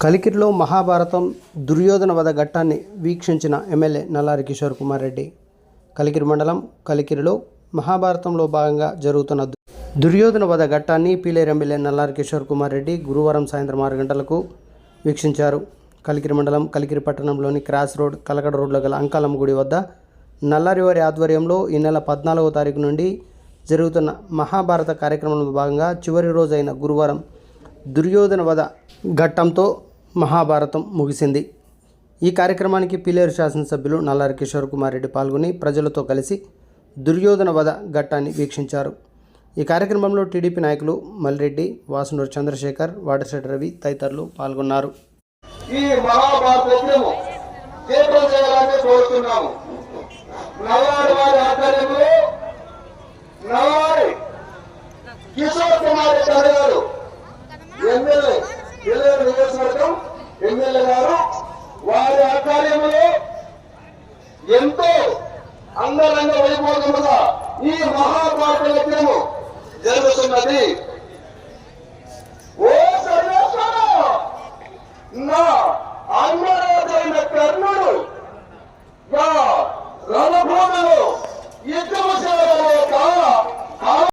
కలికిరిలో మహాభారతం దుర్యోధన వధ ఘట్టాన్ని వీక్షించిన ఎమ్మెల్యే నల్లారి కిషోర్ కుమార్ రెడ్డి. కలికిరి మండలం కలికిరిలో మహాభారతంలో భాగంగా జరుగుతున్న దు- దుర్యోధన వధ ఘట్టాన్ని పీలేరు ఎమ్మెల్యే నల్లారి కిషోర్ కుమార్ రెడ్డి గురువారం సాయంత్రం ఆరు గంటలకు వీక్షించారు. కలికిరి మండలం కలికిరి పట్టణంలోని క్రాస్ రోడ్ కలకడ రోడ్లో గల అంకాలం గుడి వద్ద నల్లారి వారి ఆధ్వర్యంలో ఈ నెల పద్నాలుగవ తారీఖు నుండి జరుగుతున్న మహాభారత కార్యక్రమంలో భాగంగా చివరి రోజైన గురువారం దుర్యోధన వధ ఘట్టంతో మహాభారతం ముగిసింది. ఈ కార్యక్రమానికి పిలేరు శాసనసభ్యులు నల్లారి కిషోర్ కుమార్ రెడ్డి పాల్గొని ప్రజలతో కలిసి దుర్యోధన వధ ఘట్టాన్ని వీక్షించారు. ఈ కార్యక్రమంలో టీడీపీ నాయకులు మల్రెడ్డి వాసునూరు చంద్రశేఖర్ వాడశెట్టి రవి తదితరులు పాల్గొన్నారు. ఈ కోరుతున్నాము. వారి ఆధ్వర్యంలో కిషోర్ కుమార్ రెడ్డి గారు ఎమ్మెల్యే ఎమ్మెల్యే గారు వారి ఆధ్వర్యంలో ఎంతో అంగరంగ వైభోగముగా ఈ మహాపాఠ్యము జరుగుతున్నది. ఓ సర్వేశ్వర నా అంగరాజైన కర్ణుడు రణభూమిలో యుద్ధము